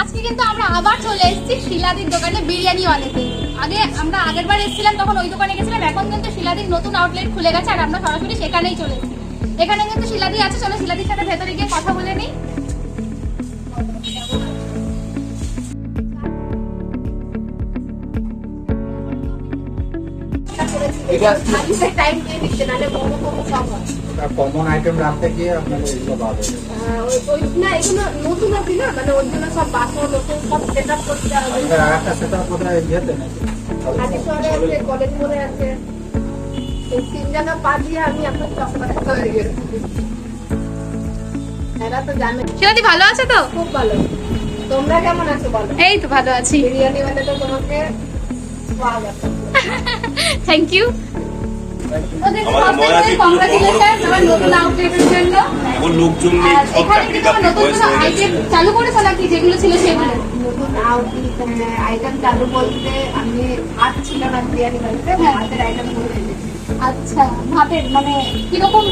আজকে কিন্তু আমরা আবার চলে এসেছি শিলাদির দোকানে বিরিয়ানি অনেকে। আগে আমরা আগের বার এসেছিলাম, তখন ওই দোকানে গেছিলাম, এখন কিন্তু শিলাদির নতুন আউটলেট খুলে গেছে আর আমরা সরাসরি সেখানেই চলে এসেছি। এখানে কিন্তু শিলাদি আছে, চলো শিলাদির সাথে ভেতরে গিয়ে কথা বলে নিই। কমন আইটেম রাখতে গিয়ে আপনার এইসব হবে আহ, ওই- ওই না এগুলো নতুন আছে না মানে ওর জন্য সব বাসন নতুন সব সেট আপ করতে হবে। এবার আরেকটা সেটা কোথায় ইয়েতে নাকি? হাজি আছে কলেজ মোড়ে আছে। এই তিন জায়গা পা দিয়ে আমি আপনার চকলেট হয়ে গেছি এরা তো জানে। শিলাদি ভালো আছে তো? খুব ভালো। তোমরা কেমন আছো বলো? এই তো ভালো আছি। বিরিয়ানি মানে তো তোমাকে থ্যাংক ইউ মনে হয়ে চালু নাকি যেগুলো ছিল সেগুলো। নতুন আইটেম চালু বলতে আমি ভাত ছিল না বিরিয়ানি বাড়িতে হ্যাঁ। ভাতের আইটেম করে আচ্ছা ভাতের মানে কীরকম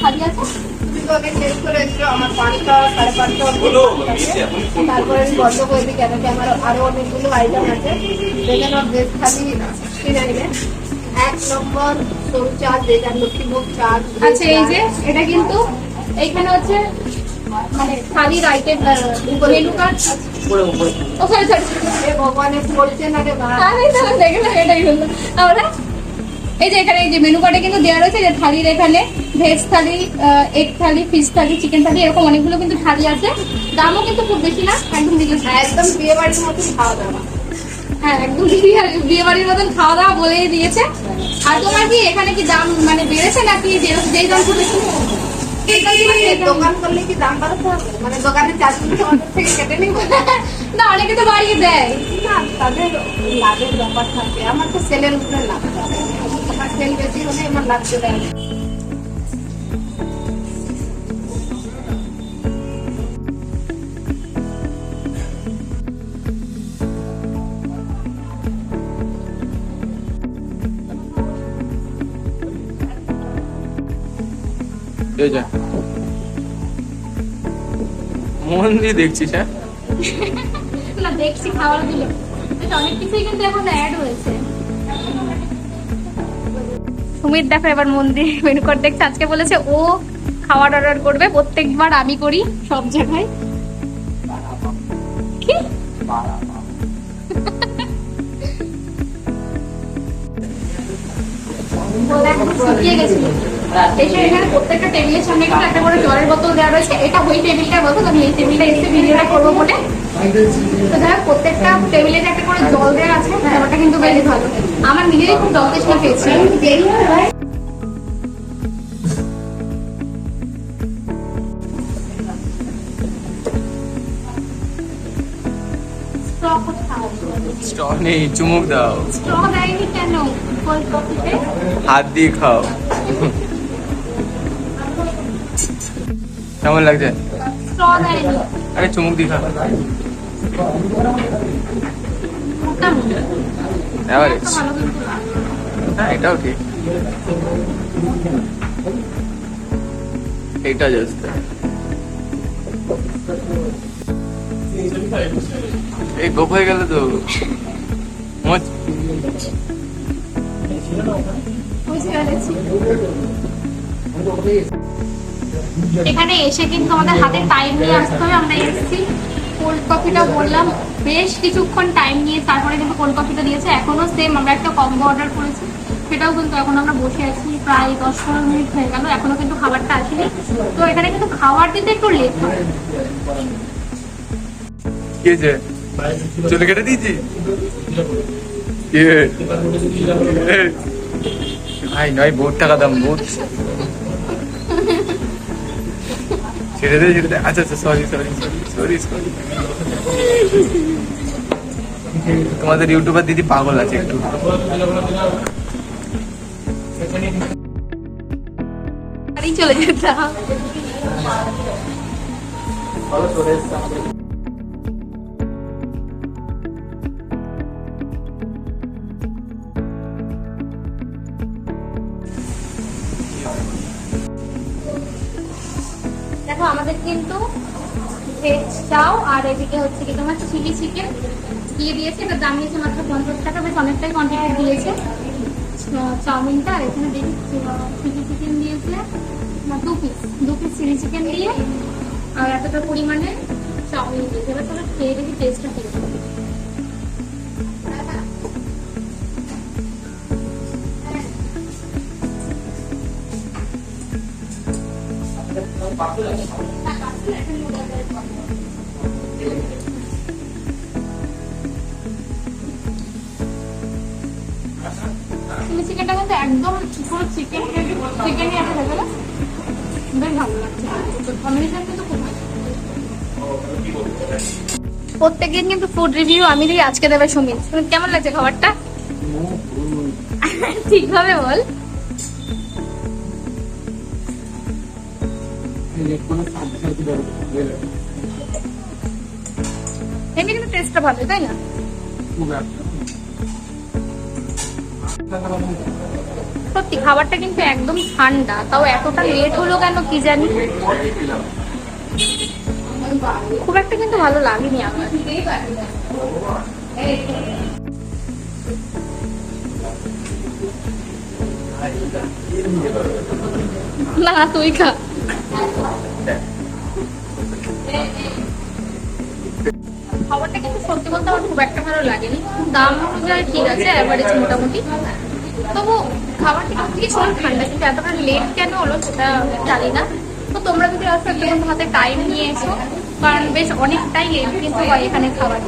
খালি আছে? আগে শেষ করে এসছো আমার পাঁচটা সাড়ে পাঁচটা তারপরে আমি বন্ধ করে দিই কেন কি আমার আরও অনেকগুলো আইটেম আছে। যেখানে বেশ খালি এক নম্বর সরু চাল যেটা লক্ষ্মীভোগ চাল আচ্ছা এই যে এটা কিন্তু এইখানে হচ্ছে মানে থালির আইটেম মেনু কার্ড ভগবানের বলছে না রে ভাই দেখলাম এটাই হলো। আমরা এই যে এখানে এই যে মেনু কার্ডে কিন্তু দেওয়া রয়েছে যে থালির এখানে veg thali egg thali fish thali chicken thali এরকম অনেকগুলো কিন্তু থালি আছে। দামও কিন্তু খুব বেশি না একদম রিজনেবল একদম বিয়ে বাড়ির মতন খাওয়া দাওয়া। হ্যাঁ একদম বিয়ে- বাড়ির মতন খাওয়া দাওয়া বলেই দিয়েছে। আর তোমার কি এখানে কি দাম মানে বেড়েছে নাকি যে- যেই দাম ছিল মানে দোকান করলে কি দাম বাড়াতে হবে? মানে দোকানে চার থেকে কেটে নিব? না অনেকে তো বাড়িয়ে দেয়। না তাদের লাভের ব্যাপার থাকে। আমার তো সেলের উপরে লাভ থাকে লাভ চলে আসে এই যা। মন দিয়ে দেখছিস হ্যাঁ? না, দেখছি গুলো বেশ, অনেক কিছুই কিন্তু এখন অ্যাড হয়েছে। সুমিত, দেখো এবার মন্দির মেনু কার্ড দেখছে। আজকে বলেছে, ও খাওয়ার অর্ডার করবে, প্রত্যেকবার আমি করি সব জায়গায়। শুকিয়ে গেছিল এসে এখানে প্রত্যেকটা টেবিলের সামনে কিন্তু একটা করে জলের বোতল দেওয়া রয়েছে। এটা ওই টেবিলটার বোতল আমি এই টেবিলটা এসে ভিডিওটা করব বলে। তো যাই হোক, প্রত্যেকটা টেবিলে একটা করে জল দেওয়া আছে ব্যাপারটা কিন্তু বেশ ভালো। আমার নিজেরই খুব জল তৃষ্ণা পেয়েছে স্ট্র নেই চুমুক দাও। স্ট্র দেয়নি কেন? হাত দিয়ে খাও। কেমন লাগছে? আরে চুমুক মনে হয়। এটাও ঠিক। এটা জাস্ট এই গোপ হয়ে গেল তো। পেরেছি। এখানে এসে কিন্তু আমাদের হাতে টাইম নিয়ে আসতে হবে। আমরা এসেছি। কোল্ড কফিটা বললাম। বেশ কিছুক্ষণ টাইম নিয়ে তারপরে কিন্তু কোল্ড কফিটা দিয়েছে। এখনও সেম আমরা একটা কম্বো অর্ডার করেছি। সেটাও কিন্তু এখন আমরা বসে আছি। প্রায় দশ পনেরো মিনিট হয়ে গেল। এখনও কিন্তু খাবারটা আসেনি। তো এখানে কিন্তু খাবার দিতে একটু লেট হয়। কি হয়েছে চুলে কেটে দিয়েছি? ভাই, নয়, বহুত টাকা দাম, বহুত। ছেড়ে দে ছেড়ে দে আচ্ছা আচ্ছা সরি সরি সরি সরি তোমাদের ইউটিউবার দিদি পাগল আছে একটু। চলে যেতাম। দেখো, আমাদের কিন্তু ভেজ চাও আর এদিকে হচ্ছে কি তোমার চিলি চিকেন দিয়ে দিয়েছে এটা দাম নিয়েছে মাত্র পঞ্চাশ টাকা, বেশ অনেকটাই কোয়ান্টিটি দিয়েছে। চাউমিনটা আর এখানে দেখি চিলি চিকেন দিয়েছে দু পিস দু পিস চিলি চিকেন দিয়ে, আর এতটা পরিমাণে চাউমিন দিয়েছে। এবার তোমরা খেয়ে দেখি টেস্টটা কীরকম চিকেনটা কিন্তু একদম পুরো চিকেন চিকেনই আছে ভেতরে বেশ ভালো লাগছে। কম্বিনেশন কিন্তু খুব প্রত্যেকদিন কিন্তু ফুড রিভিউ আমি দিই আজকে দেবে সুমিত সুমিত কেমন লাগছে খাবারটা? ঠিকভাবে বল। এমনি কিন্তু টেস্টটা ভালো তাই না? সত্যি, খাবারটা কিন্তু একদম ঠান্ডা, তাও এতটা লেট হলো কেন কি জানি? খুব একটা কিন্তু ভালো লাগেনি আমার। না, তুই খা। খাবারটা কিন্তু সত্যি বলতে আমার খুব একটা ভালো লাগেনি। দাম ঠিক আছে অ্যাভারেজ মোটামুটি। তবু খাবারটা কিন্তু ভীষণ ঠান্ডা কিন্তু এতটা লেট কেন হলো সেটা তো তোমরা যদি আসো একটু হাতে টাইম নিয়ে এসো, কারণ বেশ অনেকটাই লেট কিন্তু হয় এখানে খাবার